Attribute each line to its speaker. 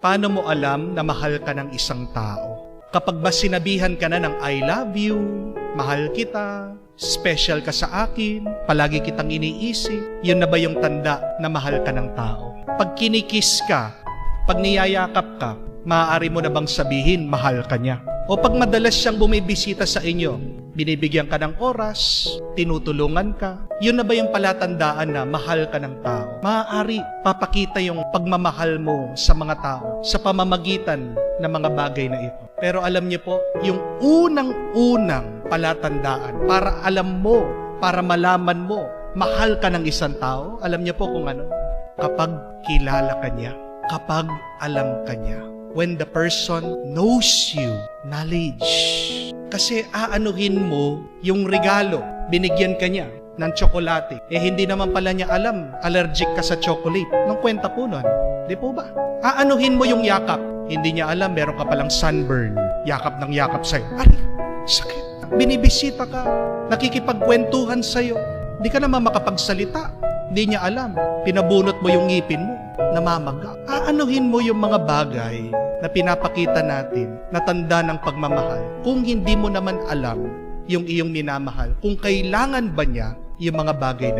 Speaker 1: Paano mo alam na mahal ka ng isang tao? Kapag ba sinabihan ka na ng I love you, mahal kita, special ka sa akin, palagi kitang iniisip, yun na ba yung tanda na mahal ka ng tao? Pag kinikis ka, pag niyayakap ka, maaari mo na bang sabihin mahal ka niya? O pag madalas siyang bumibisita sa inyo, binibigyan ka ng oras, tinutulungan ka, yun na ba yung palatandaan na mahal ka ng tao? Maaari papakita yung pagmamahal mo sa mga tao sa pamamagitan ng mga bagay na ito. Pero alam niyo po, yung unang-unang palatandaan para alam mo, para malaman mo, mahal ka ng isang tao, alam niyo po kung ano? Kapag kilala ka niya, kapag alam ka niya. When the person knows you, knowledge. Kasi aanuhin mo yung regalo, binigyan ka niya ng tsokolate. Eh hindi naman pala niya alam, allergic ka sa chocolate. Nung kwenta po nun, di po ba? Aanuhin mo yung yakap, hindi niya alam, meron ka palang sunburn. Yakap ng yakap sa'yo. Ari, sakit. Binibisita ka, nakikipagkwentuhan sa'yo. Di ka naman makapagsalita. Di niya alam. Pinabunot mo yung ngipin mo. Namamaga. Aanuhin mo yung mga bagay na pinapakita natin na tanda ng pagmamahal kung hindi mo naman alam yung iyong minamahal. Kung kailangan ba niya yung mga bagay na yun.